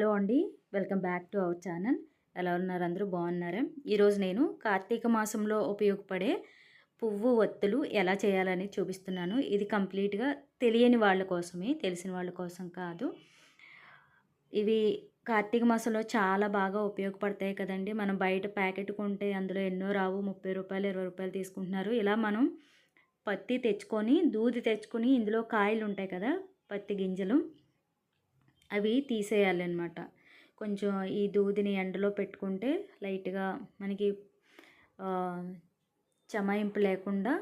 Hello అండి. Welcome back to our channel. ఎలా ఉన్నారు? అందరూ బాగున్నారా? ఈరోజు నేను కార్తీక మాసంలో ఉపయోగపడే పువ్వు ఒత్తులు ఎలా చేయాలని చూపిస్తున్నాను. ఇది కంప్లీట్గా తెలియని వాళ్ళ కోసమే తెలిసిన వాళ్ళ కోసం కాదు. ఇవి కార్తీక మాసంలో చాలా బాగా ఉపయోగపడతాయి కదండి. మనం బయట ప్యాకెట్ కొంటే అందులో ఎన్నో రావు ముప్పై రూపాయలు ఇరవై రూపాయలు తీసుకుంటున్నారు. ఇలా మనం పత్తి తెచ్చుకొని దూది తెచ్చుకొని ఇందులో కాయలు ఉంటాయి కదా పత్తి గింజలు. అవి తీసేయాలి అనమాట కొంచెం ఈ దూదిని ఎండలో పెట్టుకుంటే లైట్గా మనకి చమాయింపు లేకుండా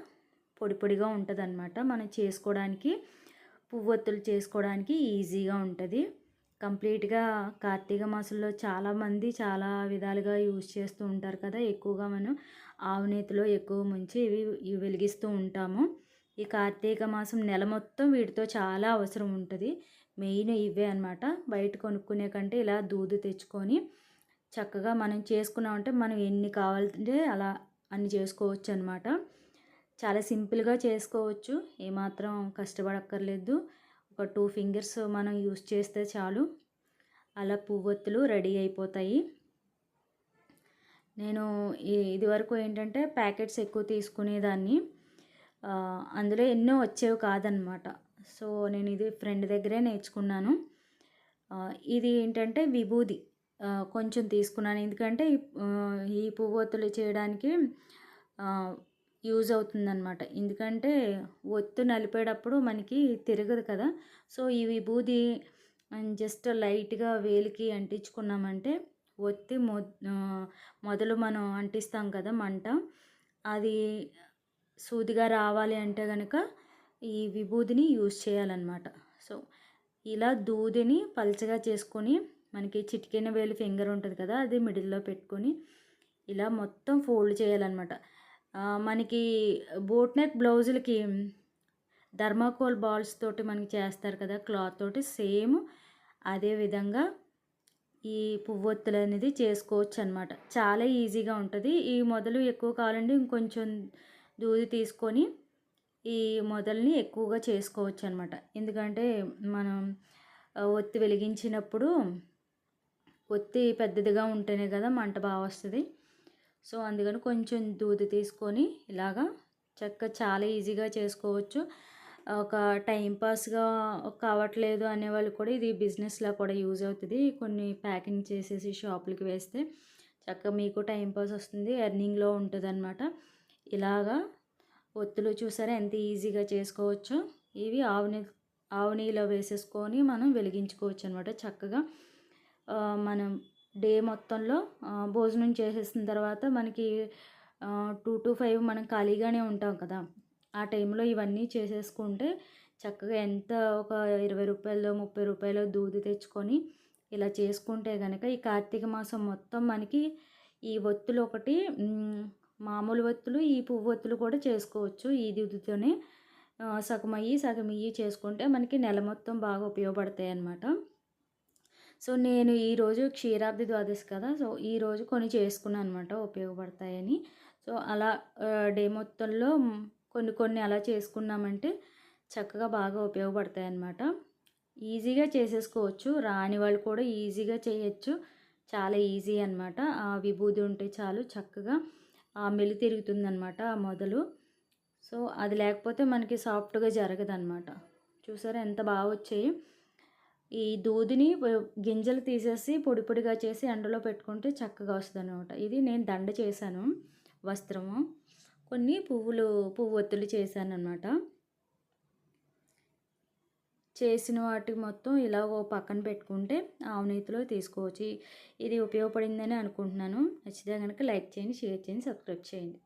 పొడి పొడిగా ఉంటుంది అనమాట మనం చేసుకోవడానికి పువ్వొత్తులు చేసుకోవడానికి ఈజీగా ఉంటుంది. కంప్లీట్గా కార్తీక మాసంలో చాలామంది చాలా విధాలుగా యూజ్ చేస్తూ ఉంటారు కదా. ఎక్కువగా మనం ఆవునేతిలో ఎక్కువ ముంచి ఇవి వెలిగిస్తూ ఉంటాము. ఈ కార్తీక మాసం నెల మొత్తం వీటితో చాలా అవసరం ఉంటుంది. మెయిన్ ఇవే అనమాట బయట కొనుక్కునే కంటే ఇలా దూదు తెచ్చుకొని చక్కగా మనం చేసుకున్నామంటే మనం ఎన్ని కావాలంటే అలా అన్ని చేసుకోవచ్చు అనమాట చాలా సింపుల్గా చేసుకోవచ్చు. ఏమాత్రం కష్టపడక్కర్లేదు. ఒక టూ ఫింగర్స్ మనం యూస్ చేస్తే చాలు. అలా పువ్వొత్తులు రెడీ అయిపోతాయి. నేను ఇదివరకు ఏంటంటే ప్యాకెట్స్ ఎక్కువ తీసుకునేదాన్ని. అందులో ఎన్నో వచ్చేవి కాదనమాట సో నేను ఇది ఫ్రెండ్ దగ్గరే నేర్చుకున్నాను. ఇది ఏంటంటే విభూది. కొంచెం తీసుకున్నాను. ఎందుకంటే ఈ పువ్వొత్తులు చేయడానికి యూజ్ అవుతుందన్నమాట. ఎందుకంటే ఒత్తు నలిపేటప్పుడు మనకి తిరగదు కదా. సో ఈ విభూది జస్ట్ లైట్గా వేలికి అంటించుకున్నామంటే ఒత్తి మొదలు మనం అంటిస్తాం కదా మంట. అది సూదిగా రావాలి అంటే కనుక ఈ విభూదిని యూజ్ చేయాలన్నమాట. సో ఇలా దూదిని పల్చగా చేసుకొని మనకి చిటికెన వేలు ఫింగర్ ఉంటుంది కదా అది మిడిల్లో పెట్టుకొని ఇలా మొత్తం ఫోల్డ్ చేయాలన్నమాట. మనకి బోట్ నెక్ బ్లౌజులకి ధర్మాకోల్ బాల్స్ తోటి మనకి చేస్తారు కదా క్లాత్ తోటి సేమ్ అదే విధంగా ఈ పువ్వొత్తులు అనేది చేసుకోవచ్చు అనమాట చాలా ఈజీగా ఉంటుంది. ఈ మొదలు ఎక్కువ కావాలండి ఇంకొంచెం దూది తీసుకొని ఈ మొదల్ని ఎక్కువగా చేసుకోవచ్చు అనమాట ఎందుకంటే మనం ఒత్తి వెలిగించినప్పుడు ఒత్తి పెద్దదిగా ఉంటేనే కదా మంట బాగా వస్తుంది. సో అందుకని కొంచెం దూది తీసుకొని ఇలాగా చక్క చాలా ఈజీగా చేసుకోవచ్చు. ఒక టైంపాస్గా కావట్లేదు అనేవాళ్ళు కూడా ఇది బిజినెస్లో కూడా యూజ్ అవుతుంది. కొన్ని ప్యాకింగ్ చేసేసి షాపులకి వేస్తే చక్కగా మీకు టైంపాస్ వస్తుంది ఎర్నింగ్లో ఉంటుంది అనమాట ఇలాగా ఒత్తులు చూసారా? ఎంత ఈజీగా చేసుకోవచ్చు? ఇవి ఆవుని ఆవునీలో వేసేసుకొని మనం వెలిగించుకోవచ్చు అనమాట చక్కగా. మనం డే మొత్తంలో భోజనం చేసేసిన తర్వాత మనకి టూ టు ఫైవ్ మనం ఖాళీగానే ఉంటాం కదా. ఆ టైంలో ఇవన్నీ చేసేసుకుంటే చక్కగా ఎంత ఒక ఇరవై రూపాయలు ముప్పై రూపాయలు దూది తెచ్చుకొని ఇలా చేసుకుంటే కనుక ఈ కార్తీక మాసం మొత్తం మనకి ఈ ఒత్తులు ఒకటి మామూలు ఒత్తులు ఈ పువ్వు ఒత్తులు కూడా చేసుకోవచ్చు ఈ దుద్దుతోనే. సగం అయ్యి సగం ఇయ్యి చేసుకుంటే మనకి నెల మొత్తం బాగా ఉపయోగపడతాయి అన్నమాట సో నేను ఈరోజు క్షీరాబ్ది ద్వాదశి కదా సో ఈరోజు కొన్ని చేసుకున్నాను అనమాట ఉపయోగపడతాయని. సో అలా డే మొత్తంలో కొన్ని కొన్ని అలా చేసుకున్నామంటే చక్కగా బాగా ఉపయోగపడతాయి అన్నమాట ఈజీగా చేసేసుకోవచ్చు రాని వాళ్ళు కూడా ఈజీగా చేయొచ్చు. చాలా ఈజీ అనమాట ఆ విభూది ఉంటే చాలు చక్కగా. మెలి తిరుగుతుందనమాట ఆ మొదలు. సో అది లేకపోతే మనకి సాఫ్ట్గా జరగదనమాట చూసారా ఎంత బాగా వచ్చాయి. ఈ దూదిని గింజలు తీసేసి పొడి పొడిగా చేసి ఎండలో పెట్టుకుంటే చక్కగా వస్తుంది అనమాట ఇది నేను దండ చేశాను వస్త్రము. కొన్ని పువ్వులు పువ్వొత్తులు చేశాను అనమాట చేసిన వాటికి మొత్తం ఇలా ఓ పక్కన పెట్టుకుంటే ఆవునీతిలో తీసుకోవచ్చు. ఇది ఉపయోగపడిందని అనుకుంటున్నాను. నచ్చితే కనుక లైక్ చేయండి షేర్ చేయండి సబ్స్క్రైబ్ చేయండి.